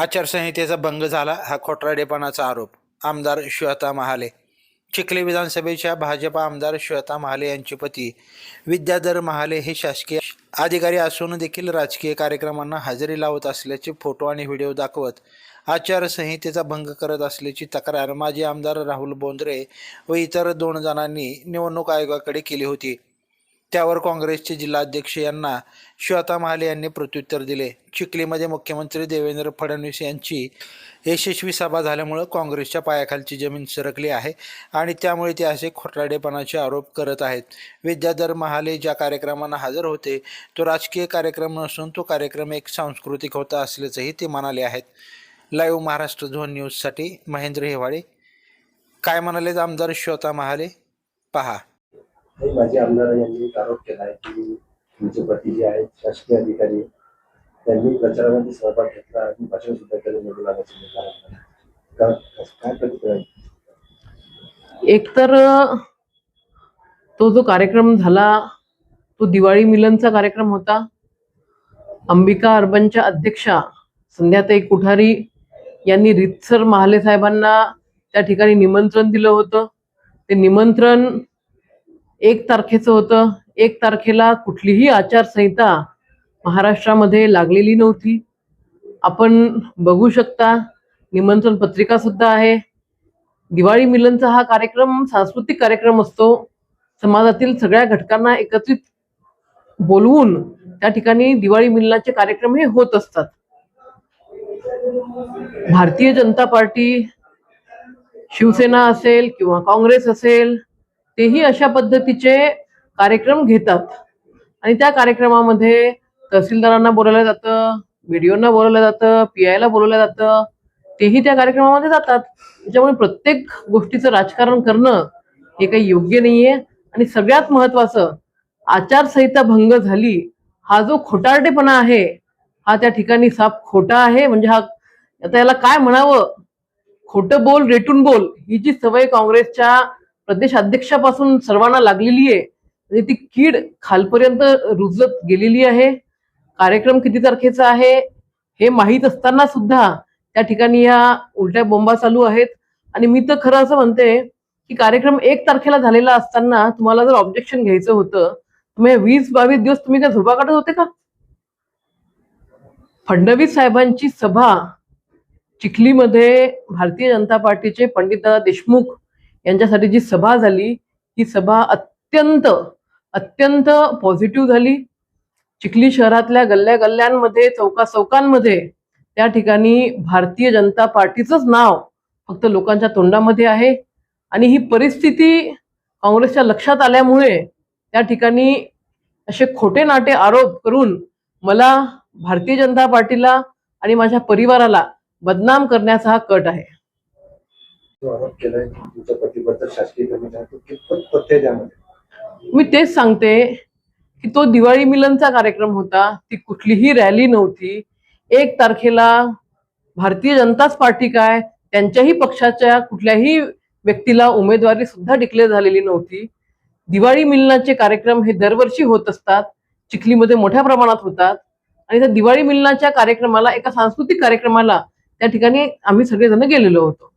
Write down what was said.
आचारसंहितेचा भंग झाला हा खोटराडेपणाचा आरोप आमदार श्वेता महाले. चिखली विधानसभेच्या भाजपा आमदार श्वेता महाले यांचे पती विद्याधर महाले हे शासकीय अधिकारी असून देखील राजकीय कार्यक्रमांना हजेरी लावत असल्याचे फोटो आणि व्हिडिओ दाखवत आचारसंहितेचा भंग करत असल्याची तक्रार माजी आमदार राहुल बोंद्रे व इतर दोन जणांनी निवडणूक आयोगाकडे केली होती. त्यावर काँग्रेसचे जिल्हाध्यक्ष यांना श्वेता महाले यांनी प्रत्युत्तर दिले. चिखलीमध्ये मुख्यमंत्री देवेंद्र फडणवीस यांची यशस्वी सभा झाल्यामुळं काँग्रेसच्या पायाखालची जमीन सरकली आहे आणि त्यामुळे ते असे खोटाडेपणाचे आरोप करत आहेत. विद्याधर महाले ज्या कार्यक्रमांना हजर होते तो राजकीय कार्यक्रम नसून तो कार्यक्रम एक सांस्कृतिक होता असल्याचंही ते म्हणाले आहेत. लाईव्ह महाराष्ट्र झोन न्यूजसाठी महेंद्र हेवाळे. काय म्हणाले आमदार श्वेता महाले पहा. काही माजी आमदार यांनी आरोप केला आहे की तुमचे पती जे आहेत शासकीय अधिकारी त्यांनी प्रचारामध्ये सहभाग घेतला आणि भाषण सुद्धा केलं निवडून आल्याचं काय प्रतिक्रिया एकतर तो जो कार्यक्रम झाला तो दिवाळी मिलनचा कार्यक्रम होता. अंबिका अर्बनच्या अध्यक्षा संध्याताई कुठारी यांनी रितसर महाले साहेबांना त्या ठिकाणी निमंत्रण दिलं होतं. ते निमंत्रण एक तारखेचं होतं. एक तारखेला कुठलीही आचारसंहिता महाराष्ट्रामध्ये लागलेली नव्हती. आपण बघू शकता निमंत्रण पत्रिका सुद्धा आहे. दिवाळी मिलनचा हा कार्यक्रम सांस्कृतिक कार्यक्रम असतो. समाजातील सगळ्या घटकांना एकत्रित बोलवून त्या ठिकाणी दिवाळी मिलनाचे कार्यक्रम हे होत असतात. भारतीय जनता पार्टी शिवसेना असेल किंवा काँग्रेस असेल तेही अशा पद्धतीचे कार्यक्रम घेतात. आणि त्या कार्यक्रमामध्ये तहसीलदारांना बोलावलं जातं व्हिडिओना बोलवलं जातं पी आयला बोलवलं जातं तेही त्या कार्यक्रमामध्ये जातात. त्याच्यामुळे प्रत्येक गोष्टीचं राजकारण करणं हे काही योग्य नाहीये. आणि सगळ्यात महत्वाचं आचारसंहिता भंग झाली हा जो खोटारडेपणा आहे हा त्या ठिकाणी साप खोटा आहे. म्हणजे हा आता याला काय म्हणावं? खोटं बोल रेटून बोल ही जी सवय काँग्रेसच्या प्रदेश अध्यक्षापासून सर्वांना लागलेली आहे. म्हणजे ती कीड खालपर्यंत रुजत गेलेली आहे. कार्यक्रम किती तारखेचा आहे? हे माहीत असताना सुद्धा त्या ठिकाणी या उलट्या बोंबा चालू आहेत. आणि मी तर खरं असं म्हणते की कार्यक्रम एक तारखेला झालेला असताना तुम्हाला जर ऑब्जेक्शन घ्यायचं होतं तुम्ही वीस बावीस दिवस तुम्ही काय झोपा काढत होते का? फडणवीस साहेबांची सभा चिखलीमध्ये भारतीय जनता पार्टीचे पंडितदादा देशमुख यांच्यासाठी जी सभा झाली ही सभा अत्यंत अत्यंत पॉझिटिव्ह झाली. चिखली शहरातल्या गल्ल्या गल्ल्यांमध्ये चौका चौकांमध्ये त्या ठिकाणी भारतीय जनता पार्टीचंच नाव फक्त लोकांच्या तोंडामध्ये आहे. आणि ही परिस्थिती काँग्रेसच्या लक्षात आल्यामुळे त्या ठिकाणी असे खोटे नाटे आरोप करून मला भारतीय जनता पार्टीला आणि माझ्या परिवाराला बदनाम करण्याचा हा कट आहे. बद्दल शासकीय कितपत तथ्य त्यामध्ये. मी तेच सांगते की तो दिवाळी मिलनचा कार्यक्रम होता ती कुठलीही रॅली नव्हती. एक तारखेला भारतीय जनताच पार्टी काय त्यांच्याही पक्षाच्या कुठल्याही व्यक्तीला उमेदवारी सुद्धा डिक्लेअर झालेली नव्हती. दिवाळी मिलनाचे कार्यक्रम हे दरवर्षी होत असतात चिखलीमध्ये मोठ्या प्रमाणात होतात. आणि त्या दिवाळी मिलनाच्या कार्यक्रमाला एका सांस्कृतिक कार्यक्रमाला त्या ठिकाणी आम्ही सगळेजण गेलेलो होतो.